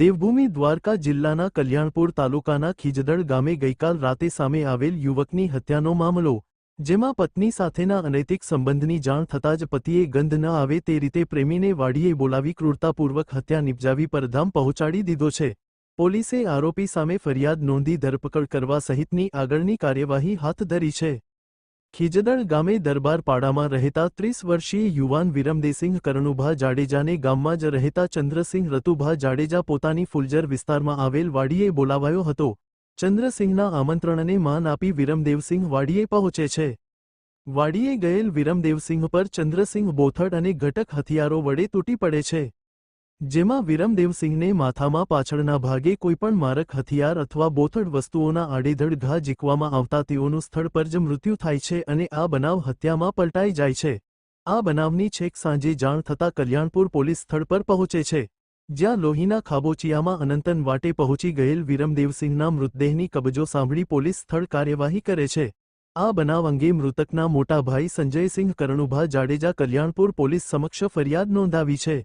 દેવભૂમિ દ્વારકા જિલ્લાના કલ્યાણપુર તાલુકાના ખીજદળ ગામે ગઈકાલ રાતે સામે આવેલ યુવકની હત્યાનો મામલો, જેમાં પત્ની સાથેના અનૈતિક સંબંધની જાણ થતાં જ પતિએ ગંધ ન આવે તે રીતે પ્રેમીને વાડીએ બોલાવી ક્રૂરતાપૂર્વક હત્યા નિપજાવી પરધામ પહોંચાડી દીધો છે. પોલીસે આરોપી સામે ફરિયાદ નોંધી ધરપકડ કરવા સહિતની આગળની કાર્યવાહી હાથ ધરી છે. ખીજદળ ગામે દરબારપાડામાં રહેતા ત્રીસ વર્ષીય યુવાન વિરમદેસિંહ કરણુભા જાડેજાને ગામમાં જ રહેતા ચંદ્રસિંહ રતુભા જાડેજા પોતાની ફુલજર વિસ્તારમાં આવેલ વાડીએ બોલાવાયો હતો. ચંદ્રસિંહના આમંત્રણને માન આપી વિરમદેવસિંહ વાડીએ પહોંચે છે. વાડીએ ગયેલ વિરમદેવસિંહ પર ચંદ્રસિંહ બોથડ અને ઘટક હથિયારો વડે તૂટી પડે છે. જેમાં વિરમદેવસિંહને માથામાં પાછળના ભાગે કોઈપણ મારક, હથિયાર અથવા બોથડ વસ્તુઓના આડેધડ ઘા ઝીકવામાં આવતા તેઓનું સ્થળ પર જ મૃત્યુ થાય છે અને આ બનાવ હત્યામાં પલટાઈ જાય છે. આ બનાવની છેક સાંજે જાણ થતાં કલ્યાણપુર પોલીસ સ્થળ પર પહોંચે છે. જ્યાં લોહીના ખાબોચિયામાં અનંતન વાટે પહોંચી ગયેલ વિરમદેવસિંહના મૃતદેહની કબજો સાંભળી પોલીસ સ્થળ કાર્યવાહી કરે છે. આ બનાવ અંગે મૃતકના મોટા ભાઈ સંજયસિંહ કરણુભા જાડેજા, કલ્યાણપુર પોલીસ સમક્ષ ફરિયાદ નોંધાવી છે.